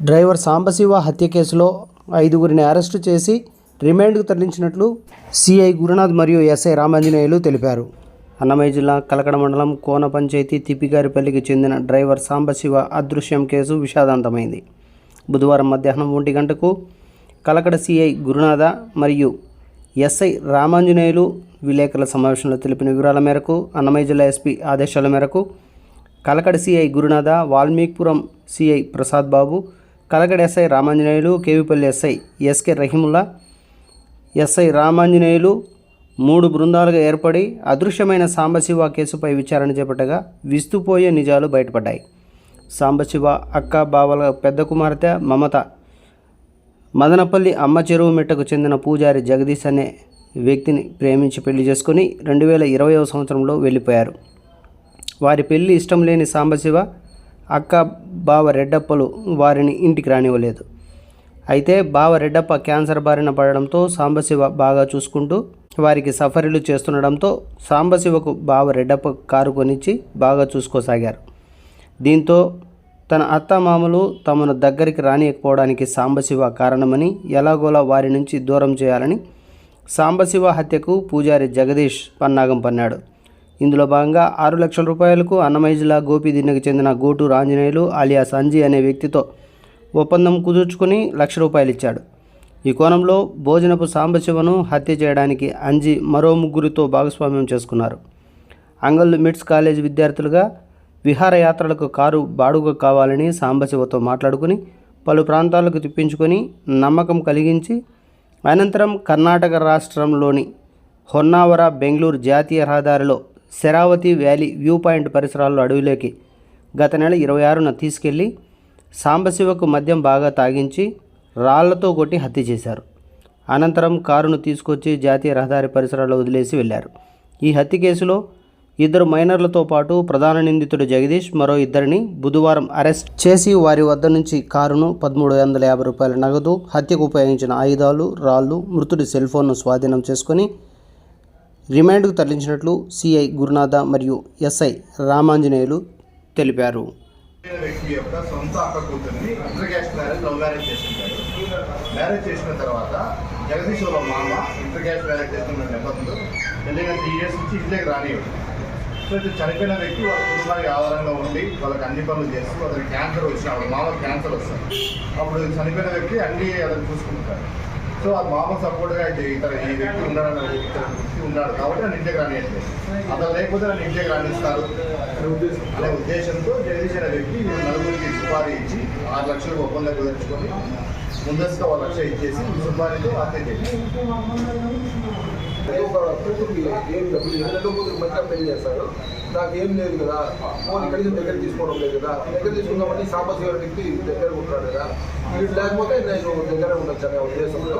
Driver Sambasiva హత్య కేసులో ఐదుగురిని అరెస్టు చేసి రిమాండ్కు తరలించినట్లు సిఐ గురునాథ్ మరియు ఎస్ఐ రామాంజనేయులు తెలిపారు. అన్నమయ్య జిల్లా కలకడ మండలం కోన పంచాయతీ తిప్పిగారిపల్లికి చెందిన డ్రైవర్ సాంబశివ అదృశ్యం కేసు విషాదాంతమైంది. బుధవారం మధ్యాహ్నం ఒంటి గంటకు కలకడ సిఐ గురునాథ మరియు ఎస్ఐ రామాంజనేయులు విలేకరుల సమావేశంలో తెలిపిన వివరాల మేరకు అన్నమయ్య జిల్లా ఎస్పీ ఆదేశాల మేరకు Kalakada CI Gurunatha Valmikipuram CI Prasad Babu Kalagada SI Ramanjaneyulu KV Palli SI SK Rahimulla SI Ramanjaneyulu మూడు బృందాలుగా ఏర్పడి అదృశ్యమైన సాంబశివ కేసుపై విచారణ చేపట్టగా విస్తుపోయే నిజాలు బయటపడ్డాయి. సాంబశివ అక్క బావల పెద్ద కుమార్తె మమత మదనపల్లి అమ్మ చెరువు మిట్టకు చెందిన పూజారి జగదీష్ అనే వ్యక్తిని ప్రేమించి పెళ్ళి చేసుకుని రెండు వేల ఇరవైవ సంవత్సరంలో వెళ్ళిపోయారు. వారి పెళ్ళి ఇష్టం లేని సాంబశివ అక్క బావ రెడ్డప్పలు వారిని ఇంటికి రానివ్వలేదు. అయితే బావ రెడ్డప్ప క్యాన్సర్ బారిన పడడంతో సాంబశివ బాగా చూసుకుంటూ వారికి సఫరీలు చేస్తుండడంతో సాంబశివకు బావ రెడ్డప్ప కారు కొనిచ్చి బాగా చూసుకోసాగారు. దీంతో తన అత్తమామలు తమను దగ్గరికి రానియకపోవడానికి సాంబశివ కారణమని ఎలాగోలా వారి నుంచి దూరం చేయాలని సాంబశివ హత్యకు పూజారి జగదీష్ పన్నాగం పన్నాడు. ఇందులో భాగంగా ఆరు లక్షల రూపాయలకు అన్నమయ్య జిల్లా గోపిదిన్నకు చెందిన గోటూరు ఆంజనేయులు అలియా సంజీ అనే వ్యక్తితో ఒప్పందం కుదుర్చుకుని లక్ష రూపాయలు ఇచ్చాడు. ఈ కోణంలో భోజనపు సాంబశివను హత్య చేయడానికి అంజి మరో ముగ్గురితో భాగస్వామ్యం చేసుకున్నారు. అంగల్లు మిడ్స్ కాలేజ్ విద్యార్థులుగా విహారయాత్రలకు కారు బాడుగ కావాలని సాంబశివతో మాట్లాడుకుని పలు ప్రాంతాలకు తిప్పించుకొని నమ్మకం కలిగించి అనంతరం కర్ణాటక రాష్ట్రంలోని హొన్నావర బెంగళూరు జాతీయ రహదారిలో శరావతి వ్యాలీ వ్యూ పాయింట్ పరిసరాల్లో అడవిలోకి గత నెల ఇరవై ఆరున తీసుకెళ్ళి సాంబశివకు మద్యం బాగా తాగించి రాళ్ళతో కొట్టి హత్య చేశారు. అనంతరం కారును తీసుకొచ్చి జాతీయ రహదారి పరిసరాల్లో వదిలేసి వెళ్ళారు ఈ హత్య కేసులో ఇద్దరు మైనర్లతో పాటు ప్రధాన నిందితుడు జగదీష్ మరో ఇద్దరిని బుధవారం అరెస్ట్ చేసి వారి వద్ద నుంచి కారును పదమూడు వందల యాభై రూపాయల నగదు హత్యకు ఉపయోగించిన ఆయుధాలు రాళ్ళు మృతుడి సెల్ఫోన్ను స్వాధీనం చేసుకొని రిమాండ్కు తరలించినట్లు సిఐ గురునాథ మరియు ఎస్ఐ రామాంజనేయులు తెలిపారు. వ్యక్తి యొక్క సొంత అక్క కూతుర్ని inter caste marriage love marriage marriage చేసిన తర్వాత జగదీష్ వాళ్ళ మామ ఇంటర్ క్యాస్ట్ మ్యారేజ్ చేస్తున్న నెపథ్యంలో వెళ్ళిన త్రీ ఇయర్స్ నుంచి ఇంట్లోకి రానివ్వడు. సో చనిపోయిన వ్యక్తి వాళ్ళ కుటుంబానికి ఆధారంగా ఉండి వాళ్ళకి అన్ని పనులు చేస్తూ అతనికి క్యాన్సర్ వచ్చిన వాళ్ళ మామ క్యాన్సర్ వస్తుంది. అప్పుడు చనిపోయిన వ్యక్తి అన్ని అతను చూసుకుంటారు సో ఆ మామ సపోర్ట్గా అయితే ఇతర ఈ వ్యక్తి ఉన్నాడని వ్యక్తి ఉన్నాడు కాబట్టి నన్ను ఇంటికి రానియట్లేదు. అతను లేకపోతే నన్ను ఇంటికి రాణిస్తారు అనే ఉద్దేశంతో జగదీష్ అనే వ్యక్తి నలుగురికి సుపారీ ఇచ్చి ఆరు లక్షలు ఒప్పందం కుదుర్చుకొని ముందస్తుగా ఒక లక్ష ఇచ్చేసి సుపారీతో హత్య చేసి ఒక కూతురికి ఏం డబ్బులు లేదు రెండో కూతురు మంచిగా పెళ్ళి చేస్తారు నాకు ఏం లేదు కదా. ఫోన్ ఇక్కడికి దగ్గర తీసుకోవడం లేదు కదా. దగ్గర తీసుకుందామని సాంబశివ గారికి దగ్గర ఉంటాడు కదా. వీడు లేకపోతే నేను దగ్గర ఉండొచ్చు అనే ఉద్దేశంలో